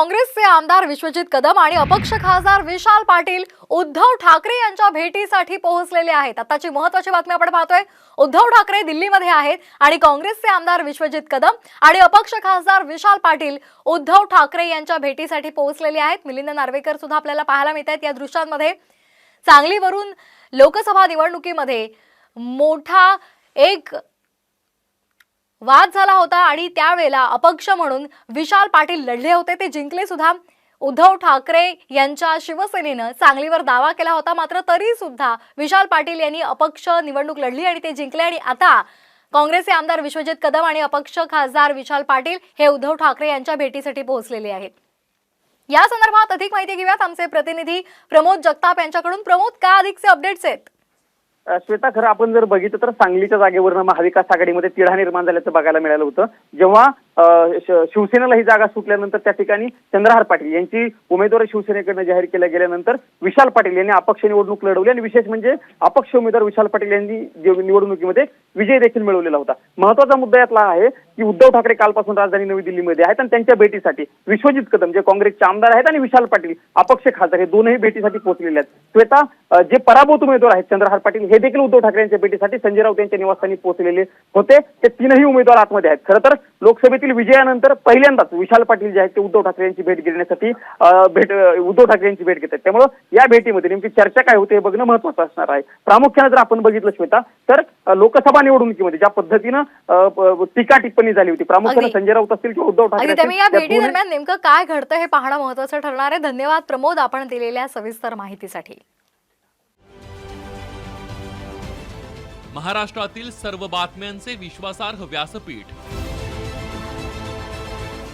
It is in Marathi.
काँग्रेसचे आमदार विश्वजित कदम आणि अपक्ष खासदार विशाल पाटील उद्धव ठाकरे यांच्या भेटीसाठी पोहोचलेले आहेत. आताची महत्वाची बातमी आपण पाहतोय. उद्धव ठाकरे दिल्लीमध्ये आहेत आणि काँग्रेसचे आमदार विश्वजित कदम आणि अपक्ष खासदार विशाल पाटील उद्धव ठाकरे यांच्या भेटीसाठी पोहोचलेले आहेत. मिलिंद नार्वेकर सुद्धा आपल्याला पाहायला मिळत आहेत. या दृश्यांमध्ये सांगलीवरून लोकसभा निवडणुकीमध्ये मोठा एक वाद झाला होता आणि त्यावेळेला अपक्ष म्हणून विशाल पाटील लढले होते. ते जिंकले सुद्धा. उद्धव ठाकरे यांच्या शिवसेनेनं सांगलीवर दावा केला होता. मात्र तरी सुद्धा विशाल पाटील यांनी अपक्ष निवडणूक लढली आणि ते जिंकले. आणि आता काँग्रेसचे आमदार विश्वजित कदम आणि अपक्ष खासदार विशाल पाटील हे उद्धव ठाकरे यांच्या भेटीसाठी पोहोचलेले आहेत. या संदर्भात अधिक माहिती घेऊयात. आमचे प्रतिनिधी प्रमोद जगताप यांच्याकडून. प्रमोद काय अधिकचे अपडेट्स आहेत? श्वेता खरं आपण जर बघितलं तर सांगलीच्या जागेवरनं महाविकास आघाडीमध्ये तिढा निर्माण झाल्याचं बघायला मिळालं होतं. जेव्हा शिवसेनेला ही जागा सुटल्यानंतर त्या ठिकाणी चंद्रहार पाटील यांची उमेदवारी शिवसेनेकडनं जाहीर केल्या गेल्यानंतर विशाल पाटील यांनी अपक्ष निवडणूक लढवली आणि विशेष म्हणजे अपक्ष उमेदवार विशाल पाटील यांनी निवडणुकीमध्ये विजय देखील मिळवलेला होता. महत्त्वाचा मुद्दा यातला आहे की उद्धव ठाकरे कालपासून राजधानी नवी दिल्लीमध्ये आहेत आणि त्यांच्या भेटीसाठी विश्वजित कदम जे काँग्रेसचे आमदार आहेत आणि विशाल पाटील अपक्ष खासदार हे दोनही भेटीसाठी पोहोचलेले आहेत. श्वेता जे पराभूत उमेदवार आहेत चंद्रहार पाटील हे देखील उद्धव ठाकरे यांच्या भेटीसाठी संजय राऊत यांच्या निवासस्थानी पोहोचलेले होते. ते तीनही उमेदवार आतमध्ये आहेत. खरं तर लोकसभेतील विजयानंतर पहिल्यांदाच विशाल पाटील जे आहेत ते उद्धव ठाकरे यांची भेट घेण्यासाठी भेट उद्धव ठाकरे यांची भेट घेत आहेत त्यामुळं या भेटीमध्ये नेमकी चर्चा काय होते हे बघणं महत्वाचं असणार आहे. प्रामुख्याने जर आपण बघितलं श्वेता तर लोकसभा निवडणुकीमध्ये ज्या पद्धतीनं टीका टिप्पणी झाली होती प्रामुख्याने. संजय राऊत असतील किंवा उद्धव ठाकरे या भेटी दरम्यान नेमकं काय घडतं हे पाहणं महत्वाचं ठरणार आहे. धन्यवाद प्रमोद आपण दिलेल्या सविस्तर माहितीसाठी. महाराष्ट्रातील सर्व बातम्यांचे विश्वासार्ह व्यासपीठ.